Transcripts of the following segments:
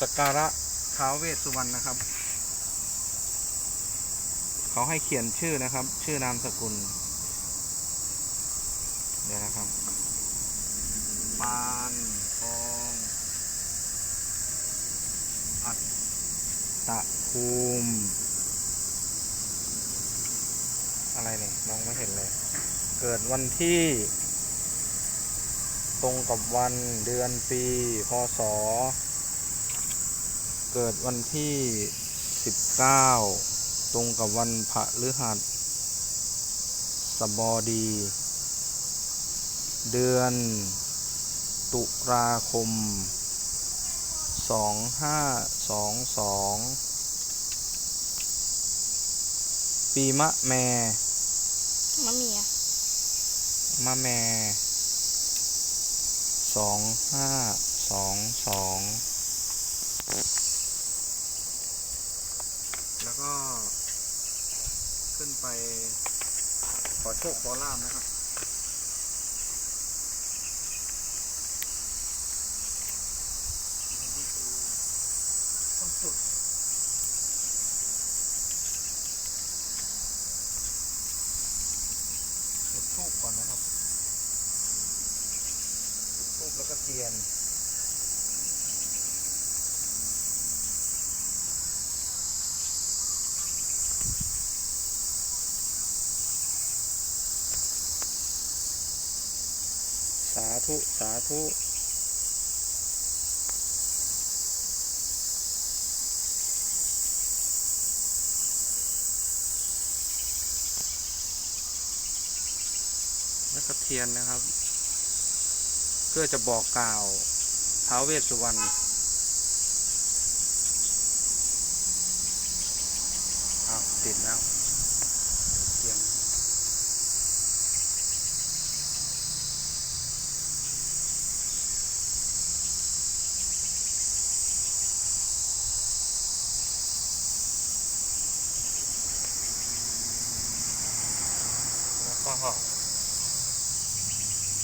สักการะท้าวเวสสุวรรณนะครับ เขาให้เขียนชื่อนะครับ ชื่อนามสกุล เดี๋ยวนะครับ ปานทองอัตตะภูมิ อะไรเนี่ยมองไม่เห็นเลย เกิดวันที่ ตรงกับวันเดือนปี พศ เกิดวันที่ 19 ตรงกับวันพระฤหัสสบดี เดือน ตุลาคม 2522 ปีมะแม มะเมีย มะแม 2522 แล้วก็ขึ้นไป ขอโชคขอลาบนะครับ ต้องจุดจุดทูบก่อนนะครับจุดทูบแล้วก็เทียน สาธุ สาธุแล้วก็เทียนนะครับ เพื่อจะบอกกล่าวท้าวเวสสุวรรณอ้าวติดแล้วเทียนแล้ว ก็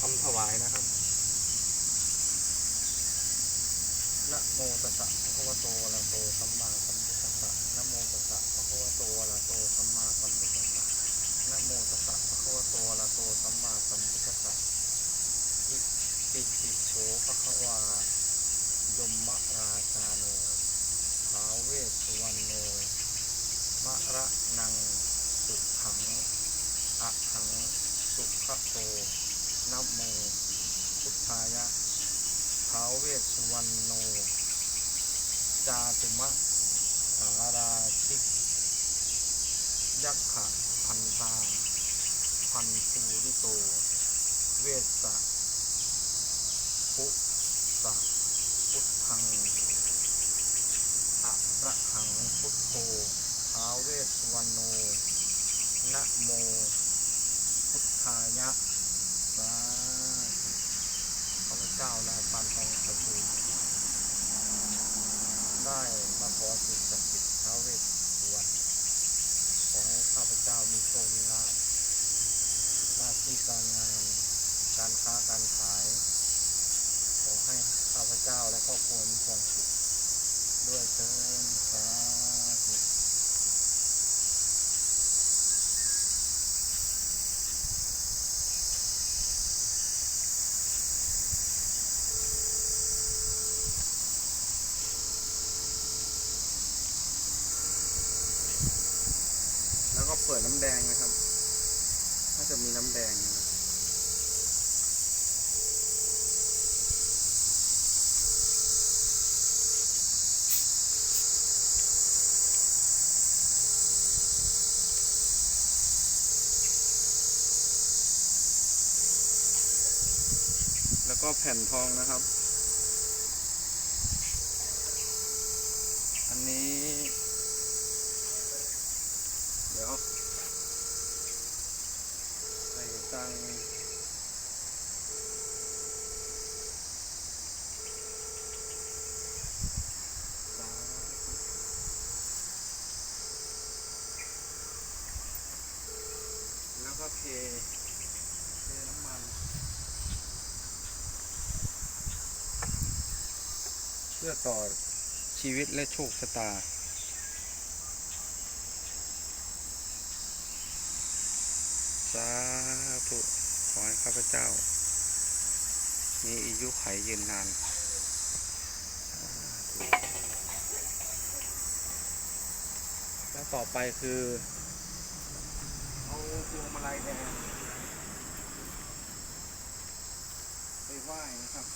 ทำถวายนะครับนะโมตัสสะภะคะวะโตอะระโตสัมมาสัมพุทธัสสะนะโมตัสสะภะคะวะโตอะระโตสัมมาสัมพุทธัสสะนะโมตัสสะภะคะวะโตอะระโตสัมมาสัมพุทธัสสะอิติปิโสภะคะวายมะราชาโนท้าวเวสสุวรรณโนมะระนังสุขัง อะหังสุขโตนโมพุทธายะท้าวเวสวรรณโน จาตุมะสาราชิก ยักขะพันตา พันภูริโต เวสสะพุสะพุทธังอะระหังพุทโธท้าวเวสวรรณโนนะโม พุทายะสาธุข้าพเจ้านายปานทองตะกูลได้มาขอสิ่งศักดิ์สิทธิ์ท้าวเวสสุวรรณขอให้ข้าพเจ้ามีโชคมีลาภหน้าที่การงาน การค้าการขาย ขอให้ข้าพเจ้าและครอบครัวมีความสุขด้วยเถิดสาธุ แล้วก็ เปิดน้ำแดงนะครับถ้าจะมีน้ำแดงนะแล้วก็แผ่นทองนะครับ อันนี้ เดี๋ยวใส่ตังแล้วก็เทเทน้ำมันเพื่อต่อชีวิตและโชคชะตา สาธุขอให้ข้าพเจ้า มีอายุไขยืนนานแล้วต่อไปคือ เอาพวงมาลัยแดงไปไหว้นะครับ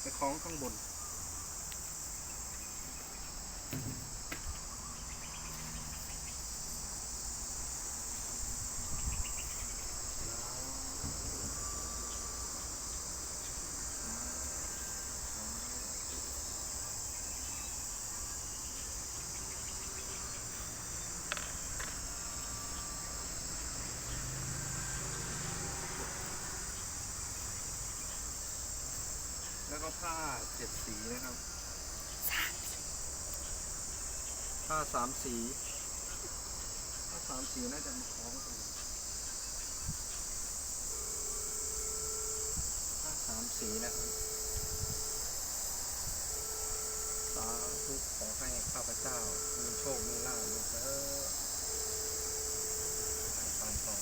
ไปคล้องข้างบน ก็ผ้าเจ็ดสีนะครับผ้าสามสีผ้าสามสีน่าจะมาคล้องกันผ้าสามสีนะครับสาธุขอให้ข้าพเจ้ามีโชคมีลาภมีเถอะให้ปานทอง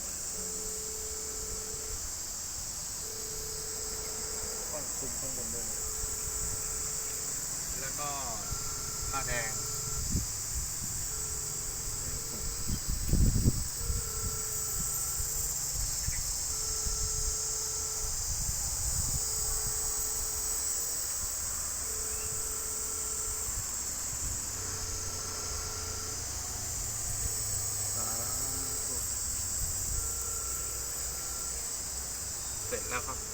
ก้อน คุมข้างบนด้วยนะแล้วก็ผ้าแดงสาธุเสร็จแล้วครับ